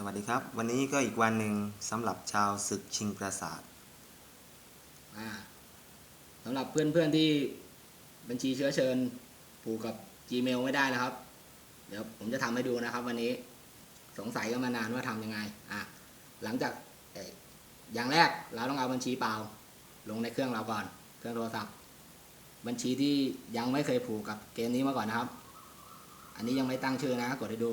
สวัสดีครับ วันนี้ก็อีกวันหนึ่งสำหรับชาวศึกชิงปราสาทอ่าสำหรับเพื่อนๆที่บัญชีเชื้อเชิญผูกกับ Gmail ไม่ได้นะครับ เดี๋ยวผมจะทำให้ดูนะครับ วันนี้สงสัยกันมานานว่าทำยังไงอะหลังจากเอ่ออย่างแรกเราต้องเอาบัญชีเปล่า ลงในเครื่องเราก่อน เครื่องโทรศัพท์ บัญชีที่ยังไม่เคยผูกกับเกมนี้มาก่อนนะครับ อันนี้ยังไม่ตั้งชื่อนะกดให้ดู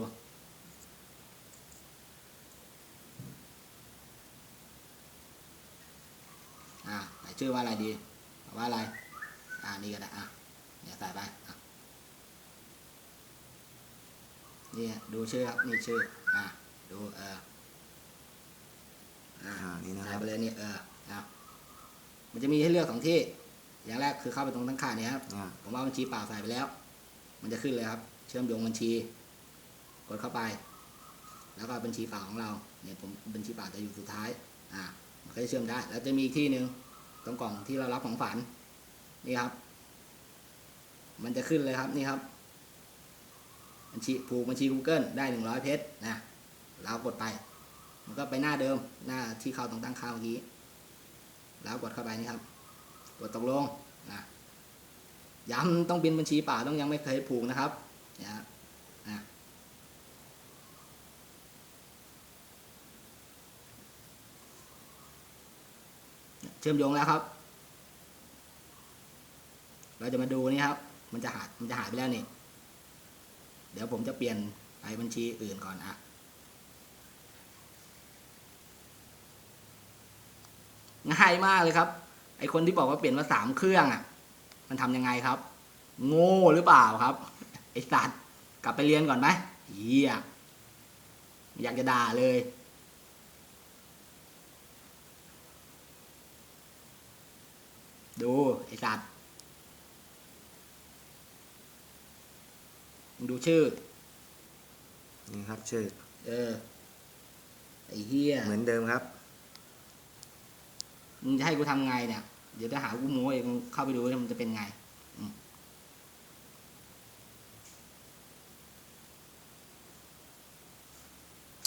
อ่าใส่ ชื่อว่าอะไรดีเอาว่าอะไร อ่านี่ก็ได้อะเนี่ยใส่ไปอะนี่ดูชื่อครับนี่ชื่อ อะดูเอออ่าอ่านี่นะครับใส่ไปเลยนี่เอออะมันจะมีให้เลือกสองที่ อย่างแรกคือเข้าไปตรงตั้งค่าเนี่ยครับอ่าผมเอาบัญชีเปล่าใส่ไปแล้ว มันจะขึ้นเลยครับ เชื่อมโยงบัญชี กดเข้าไป แล้วก็บัญชีเปล่าของเราเนี่ยผมบัญชีเปล่าจะอยู่สุดท้าย อ่ามันก็จะเชื่อมได้ แล้วจะมีอีกที่หนึ่ง ตรงกล่องที่เรารับของฝันนี่ครับ มันจะขึ้นเลยครับนี่ครับบัญชีผูกบัญชี Google ได้หนึ่งร้อยเพชรนะเรากดไป มันก็ไปหน้าเดิมหน้าที่เข้าตรงตั้งค่าเมื่อกี้แล้วกดเข้าไปนี่ครับ กดตกลงนะย้ำต้องเป็นบัญชีป่าต้องยังไม่เคยผูกนะครับนี่ยฮะอะเชื่อมโยงแล้วครับ เราจะมาดูนี่ครับ มันจะหายมันจะหายไปแล้วนี่ เดี๋ยวผมจะเปลี่ยนไปบัญชีอื่นก่อนอะง่ายมากเลยครับ ไอคนที่บอกว่าเปลี่ยนมาสามเครื่องอะ มันทำยังไงครับ โง่หรือเปล่าครับ ไอสัตว์กลับไปเรียนก่อนไหมเฮียอยากจะด่าเลย ดูไอสัตว์มึงดูชื่อ นี่ครับชื่อ เออ ไอเฮียเหมือนเดิมครับ มึงจะให้กูทำไงเนี่ย เดี๋ยวจะหากูโม้เองมึงเข้าไปดูว่ามันจะเป็นไงอืม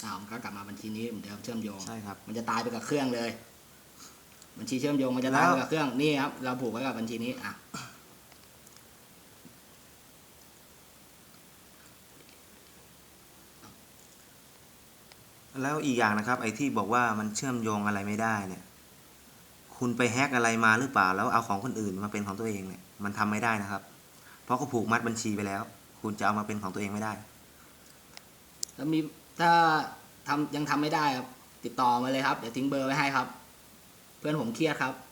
อ้าวมันก็กลับมาบัญชีนี้เหมือนเดิมเชื่อมโยง ใช่ครับ มันจะตายไปกับเครื่องเลย บัญชีเชื่อมโยงมันจะตายไปกับเครื่องนี่ครับเราผูกไว้กับบัญชีนี้อะแล้วอีกอย่างนะครับ ไอ้ที่บอกว่ามันเชื่อมโยงอะไรไม่ได้เนี่ย คุณไปแฮกอะไรมาหรือเปล่า แล้วเอาของคนอื่นมาเป็นของตัวเองเนี่ยมันทำไม่ได้นะครับ เพราะเขาผูกมัดบัญชีไปแล้ว คุณจะเอามาเป็นของตัวเองไม่ได้ แล้วมีถ้าทำยังทำไม่ได้ครับติดต่อมาเลยครับ เดี๋ยวทิ้งเบอร์ไว้ให้ครับ เพื่อนผมเครียดครับ